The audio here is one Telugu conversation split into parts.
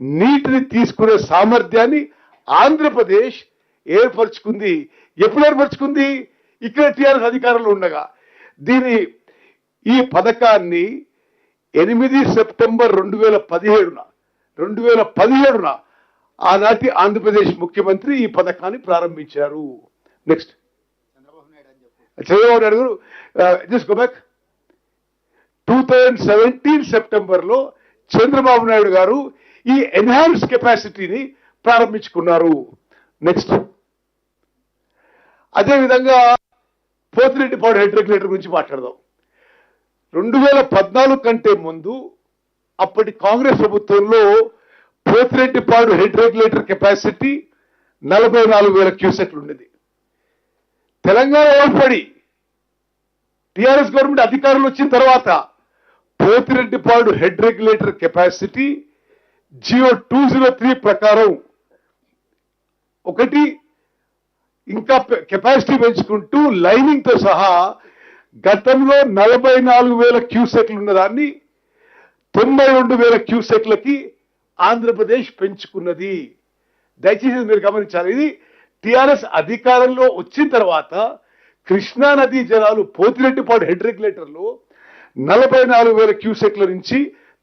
నీటిని తీసుకునే సామర్థ్యాన్ని ఆంధ్రప్రదేశ్ ఏర్పరచుకుంది. ఎప్పుడు ఏర్పరచుకుంది? ఇక్కడ టీఆర్ఎస్ అధికారంలో ఉండగా. దీని ఈ పథకాన్ని ఎనిమిది సెప్టెంబర్ రెండు వేల పదిహేడున రెండు వేల పదిహేడున ఆనాటి ఆంధ్రప్రదేశ్ ముఖ్యమంత్రి ఈ పథకాన్ని ప్రారంభించారు. నెక్స్ట్ చంద్రబాబు నాయుడు గారు just go back two thousand seventeen సెప్టెంబర్లో చంద్రబాబు నాయుడు గారు ఈ ఎన్హాన్స్ కెపాసిటీని ప్రారంభించుకున్నారు. నెక్స్ట్ అదేవిధంగా పోతిరెడ్డిపాడు హెడ్ రెగ్యులేటర్ గురించి మాట్లాడదాం. రెండు వేల పద్నాలుగు కంటే ముందు అప్పటి కాంగ్రెస్ ప్రభుత్వంలో పోతిరెడ్డిపాడు హెడ్ రెగ్యులేటర్ కెపాసిటీ నలభై నాలుగు వేల క్యూసెట్లు ఉండేది. తెలంగాణ ఓడిపడి టిఆర్ఎస్ గవర్నమెంట్ అధికారులు వచ్చిన తర్వాత Pothireddypadu head regulator capacity GO two zero three ప్రకారం ఒకటి ఇంకా కెపాసిటీ పెంచుకుంటూ లైనింగ్తో సహా గతంలో నలభై నాలుగు వేల క్యూసెక్లు ఉన్నదాన్ని తొంభై రెండు వేల క్యూసెక్లకి ఆంధ్రప్రదేశ్ పెంచుకున్నది. దయచేసి మీరు గమనించాలి ఇది టిఆర్ఎస్ అధికారంలో వచ్చిన తర్వాత కృష్ణా నదీ జలాలు పోతిరెడ్డిపాడు హెడ్ రెగ్యులేటర్లో నలభై నాలుగు వేల క్యూసెక్ల నుంచి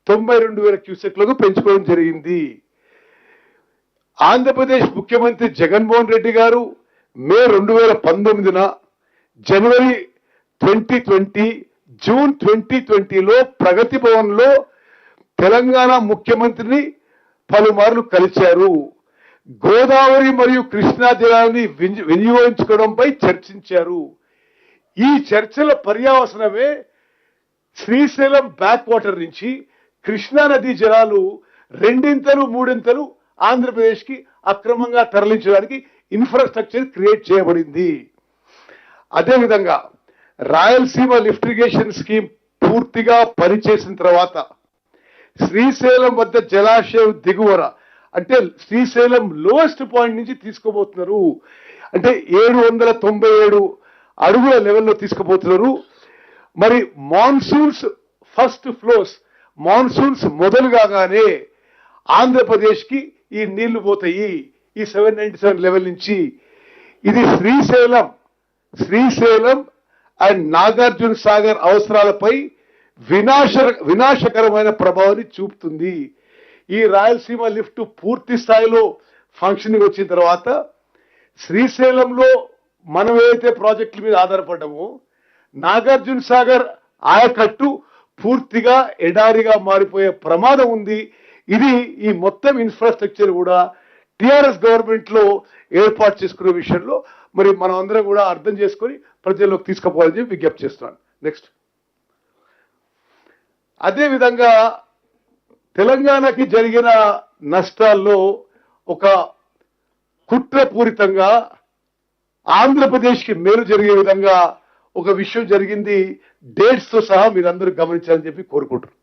తొంభై రెండు వేల క్యూసెక్లకు పెంచుకోవడం జరిగింది. ఆంధ్రప్రదేశ్ ముఖ్యమంత్రి జగన్మోహన్ రెడ్డి గారు మే రెండు వేల పంతొమ్మిదిన January twenty twenty June twenty ట్వంటీలో ప్రగతి భవన్లో తెలంగాణ ముఖ్యమంత్రిని పలుమార్లు కలిశారు. గోదావరి మరియు కృష్ణా జలాన్ని విని- వినియోగించుకోవడంపై చర్చించారు. ఈ చర్చల పర్యావసనమే శ్రీశైలం బ్యాక్ వాటర్ నుంచి కృష్ణా నదీ జలాలు రెండింతలు మూడింతలు ఆంధ్రప్రదేశ్కి అక్రమంగా తరలించడానికి ఇన్ఫ్రాస్ట్రక్చర్ క్రియేట్ చేయబడింది. అదేవిధంగా రాయలసీమ లిఫ్టిగేషన్ స్కీమ్ పూర్తిగా పనిచేసిన తర్వాత శ్రీశైలం వద్ద జలాశయం దిగువన అంటే శ్రీశైలం లోయెస్ట్ పాయింట్ నుంచి తీసుకోబోతున్నారు. అంటే ఏడు వందల తొంభై ఏడు అడుగుల లెవెల్లో తీసుకుపోతున్నారు మరి మాన్సూన్స్ ఫస్ట్ ఫ్లోస్ మాన్సూన్స్ మొదలు కాగానే ఆంధ్రప్రదేశ్కి ఈ నీళ్ళు పోతాయి. ఈ సెవెన్ నైన్టీ సెవెన్ లెవెల్ నుంచి ఇది శ్రీశైలం శ్రీశైలం అండ్ నాగార్జున సాగర్ అవసరాలపై వినాశ వినాశకరమైన ప్రభావాన్ని చూపుతుంది. ఈ రాయలసీమ లిఫ్ట్ పూర్తి స్థాయిలో ఫంక్షనింగ్ వచ్చిన తర్వాత శ్రీశైలంలో మనం ఏదైతే ప్రాజెక్టుల మీద ఆధారపడ్డామో నాగార్జున సాగర్ ఆయకట్టు పూర్తిగా ఎడారిగా మారిపోయే ప్రమాదం ఉంది. ఇది ఈ మొత్తం ఇన్ఫ్రాస్ట్రక్చర్ కూడా టిఆర్ఎస్ గవర్నమెంట్లో ఏర్పాటు చేసుకునే విషయంలో మరి మనం అందరం కూడా అర్థం చేసుకొని ప్రజల్లోకి తీసుకుపోవాలని చెప్పి విజ్ఞప్తి చేస్తున్నాను. నెక్స్ట్ అదే విధంగా తెలంగాణకి జరిగిన నష్టాల్లో ఒక కుట్రపూరితంగా ఆంధ్రప్రదేశ్కి మేలు జరిగే విధంగా ఒక విషయం జరిగింది డేట్స్తో సహా మీరందరూ గమనించాలని చెప్పి కోరుకుంటున్నారు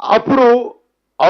అప్పుడు